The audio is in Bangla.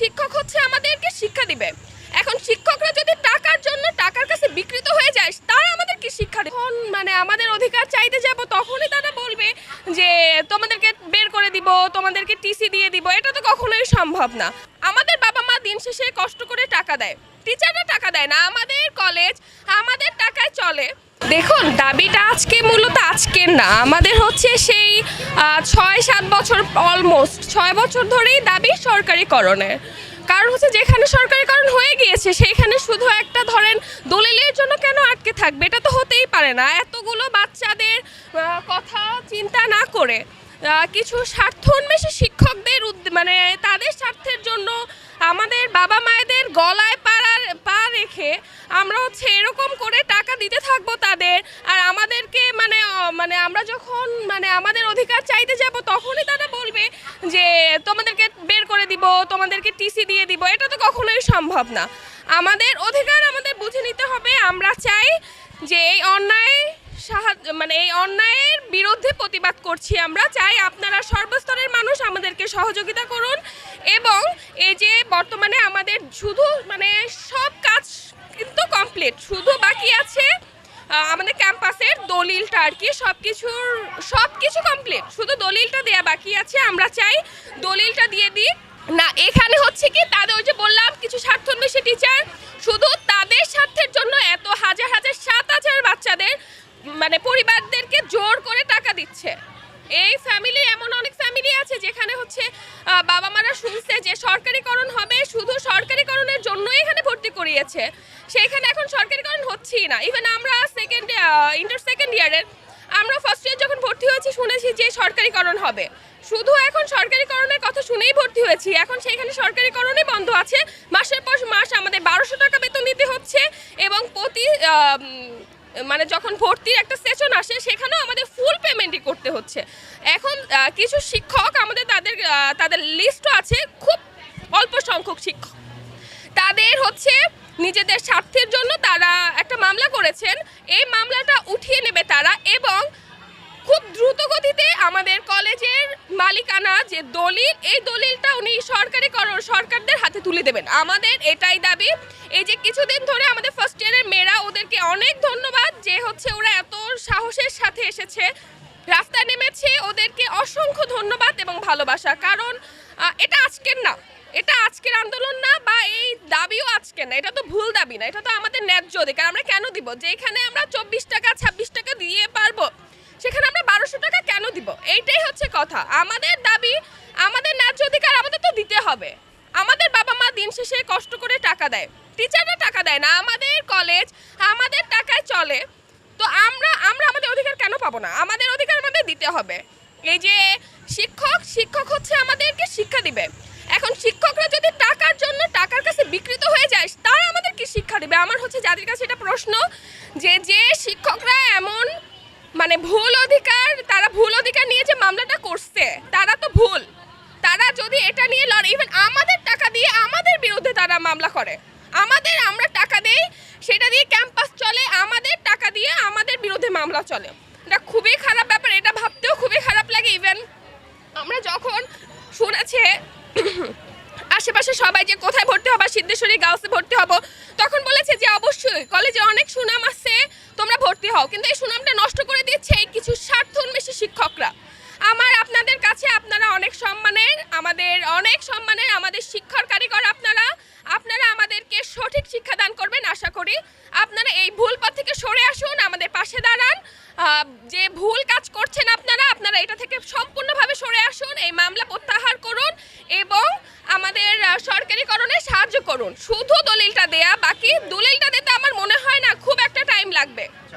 শিক্ষক হচ্ছে আমাদেরকে শিক্ষা দিবে। এখন শিক্ষকরা যদি টাকার জন্য টাকার কাছে বিকৃত হয়ে যায়, তারা আমাদের কি শিক্ষা তখন মানে আমাদের অধিকার চাইতে যাব, তখনই তারা বলবে যে, তোমাদেরকে বের করে দিব, তোমাদেরকে টিসি দিয়ে দিব। এটা তো কখনোই সম্ভব না। আমাদের বাবা মা দিন শেষে কষ্ট করে টাকা দেয়। টিচাররা টাকা দেয় না, আমাদের কলেজ আমাদের টাকায় চলে। দেখুন, দাবিটা আজকে মূলত আজকের না, আমাদের হচ্ছে সেই ছয়, সাত বছর অলমোস্ট ছয় বছর ধরেই দাবি সরকারিকরণের কারণ। হচ্ছে যেখানে সরকারিকরণ হয়ে গিয়েছে সেইখানে শুধু একটা ধরেন দলিলের জন্য কেন আটকে থাকবে? এটা তো হতেই পারে না। এতগুলো বাচ্চাদের কথা চিন্তা না করে কিছু স্বার্থোন্বেষী শিক্ষকদের উদ্দ- মানে তাদের স্বার্থের জন্য আমাদের বাবা মায়েদের গলায় পাড়ার পা রেখে আমরা হচ্ছে এরকম করে টাকা দিতে থাকব তাদের। আর আমাদেরকে মানে মানে আমরা যখন মানে আমাদের অধিকার চাইতে যাব তখনই তারা বলবে যে, তোমাদেরকে বের করে দিব, তোমাদেরকে টিসি দিয়ে দিব। এটা তো কখনোই সম্ভব না। আমাদের অধিকার আমাদের বুঝে নিতে হবে। আমরা চাই যে এই অন্যায় সাহায্য মানে এই অন্যায়ের বিরুদ্ধে প্রতিবাদ করছি আমরা। চাই আপনারা সর্বস্তরের মানুষ আমাদেরকে সহযোগিতা করুন এবং এই যে বর্তমানে আমাদের শুধু মানে সব কাজ কিন্তু কমপ্লিট শুধু বাকি আছে আমাদের ক্যাম্পাসের দলিলটা আর কি সব কিছুর সব কিছু কমপ্লিট শুধু দলিলটা দেয়া বাকি আছে, আমরা চাই দলিলটা দিয়ে দিই না, এখানে হচ্ছে কি, তাদের ওই যে বললাম, কিছু স্বার্থন্বেষী টিচার শুধু তাদের স্বার্থের জন্য এত হাজার হাজার, সাত হাজার বাচ্চাদের মানে পরিবারদেরকে জোর করে টাকা দিচ্ছে। এই ফ্যামিলি এমন অনেক ফ্যামিলি আছে যেখানে হচ্ছে বাবা মারা শুনছে যে সরকারিকরণ হবে, শুধু সরকারিকরণের জন্যই এখানে ভর্তি করিয়েছে। সেইখানে এখন সরকারিকরণ হচ্ছেই না। ইভেন আমরা সেকেন্ড ইন্টার সেকেন্ড ইয়ারের আমরা ফার্স্ট ইয়ার যখন ভর্তি হয়েছি, শুনেছি যে সরকারিকরণ হবে। শুধু এখন সরকারিকরণের কথা শুনেই ভর্তি হয়েছি। এখন সেখানে সরকারিকরণই বন্ধ আছে। মাসের পর মাস আমাদের বারোশো টাকা বেতন নিতে হচ্ছে এবং প্রতি মানে যখন ভর্তির একটা সেশন আসে, সেখানেও আমাদের ফুল পেমেন্টই করতে হচ্ছে। এখন কিছু শিক্ষক আমাদের তাদের তাদের লিস্টও আছে, খুব অল্প সংখ্যক শিক্ষক। তাদের হচ্ছে নিজেদের স্বার্থের জন্য তারা একটা মামলা করেছেন। এই মামলাটা উঠিয়ে নেবে তারা এবং খুব দ্রুত গতিতে আমাদের কলেজের মালিকানা যে দলিল, এই দলিলটা উনি সরকারিকরণ সরকারদের হাতে তুলে দেবেন। আমাদের এটাই দাবি। এই যে কিছুদিন ধরে আমাদের ফার্স্ট ইয়ারের মেয়েরা ওদেরকে অনেক ধন্যবাদ যে হচ্ছে ওরা এত সাহসের সাথে এসেছে। রাস্তায় নেমেছে, ওদেরকে অসংখ্য ধন্যবাদ এবং ভালোবাসা। কারণ এটা আজকের না। এটা আজকের আন্দোলন না বা এই দাবিও আজকের না। এটা তো ভুল দাবি না। এটা তো আমাদের ন্যায্য অধিকার। আমরা কেন দিব? যেখানে আমরা চব্বিশ টাকা, ছাব্বিশ টাকা দিয়ে পারব, সেখানে আমরা বারোশো টাকা কেন দিব? এইটাই হচ্ছে কথা। আমাদের দাবি, আমাদের ন্যায্য অধিকার আমাদের তো দিতে হবে। আমাদের বাবা মা দিন শেষে কষ্ট করে টাকা দেয়। টিচাররা টাকা দেয় না। আমাদের কলেজ আমাদের টাকায় চলে। তো আমরা আমরা আমাদের অধিকার কেন পাবো না? আমাদের অধিকার আমাদের দিতে হবে। এই যে শিক্ষক শিক্ষক হচ্ছে আমাদেরকে শিক্ষা দিবে। এখন শিক্ষকরা যদি টাকার জন্য টাকার কাছে বিকৃত হয়ে যায়, তারা আমাদের কি শিক্ষা দিবে? আমার হচ্ছে যাদের কাছে এটা প্রশ্ন যে যে শিক্ষকরা এমন মানে ভুল অধিকার, তারা ভুল অধিকার নিয়ে যে মামলাটা করছে, তারা তো ভুল। তারা যদি এটা নিয়ে লড়ে ইভেন আমাদের টাকা দিয়ে আমাদের বিরুদ্ধে তারা মামলা করে, আমাদের, আমরা সেটা দিয়ে ক্যাম্পাস চলে, আমাদের টাকা দিয়ে আমাদের বিরুদ্ধে মামলা চলে। এটা খুবই খারাপ ব্যাপার, এটা ভাবতেও খুবই খারাপ লাগে ইভেন আমরা যখন শুনেছে, আশেপাশে সবাই যে কোথায় ভর্তি হবা, সিদ্ধেশ্বরী গার্লসে ভর্তি হব, তখন বলেছে যে অবশ্যই, কলেজে অনেক সুনাম আছে, তোমরা ভর্তি হও। কিন্তু এই সুনামটা নষ্ট করে দিচ্ছে এই কিছু স্বার্থ উন্মেষী শিক্ষকরা। আমার আপনাদের কাছে আপনারা অনেক সম্মানের, আমাদের অনেক সম্মানের, আমাদের শিক্ষার কারিগর আপনারা আপনারা আমাদেরকে সঠিক শিক্ষাদান করবেন আশা করি আপনারা এই ভুল পথ থেকে সরে আসুন আমাদের পাশে দাঁড়ান। যে ভুল কাজ করছেন আপনারা আপনারা এটা থেকে সম্পূর্ণভাবে সরে আসুন, এই মামলা প্রত্যাহার করুন এবং আমাদের সরকারিকরণে সাহায্য করুন। শুধু দলিলটা দেয়া বাকি। দলিলটা দিতে আমার মনে হয় না, খুব একটা টাইম লাগবে।